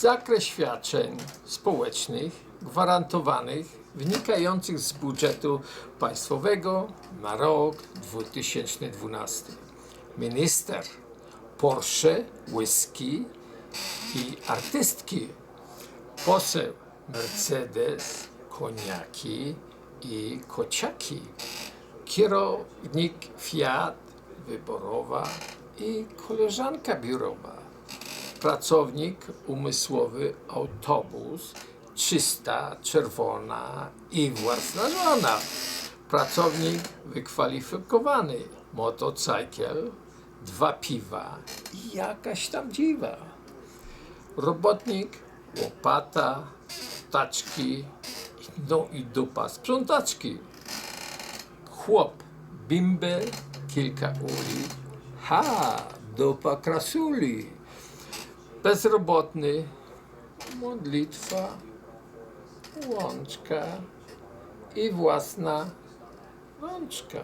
Zakres świadczeń społecznych gwarantowanych wynikających z budżetu państwowego na rok 2012. Minister Porsche, whisky i artystki. Poseł Mercedes, koniaki i kociaki. Kierownik Fiat, wyborowa i koleżanka biurowa. Pracownik umysłowy autobus, czysta, czerwona i własna żona. Pracownik wykwalifikowany, motocykl, dwa piwa i jakaś tam dziwa. Robotnik, łopata, taczki, no i dupa sprzątaczki. Chłop, bimber, kilka uli, ha, dupa krasuli. Bezrobotny, modlitwa, łączka. I własna rączka.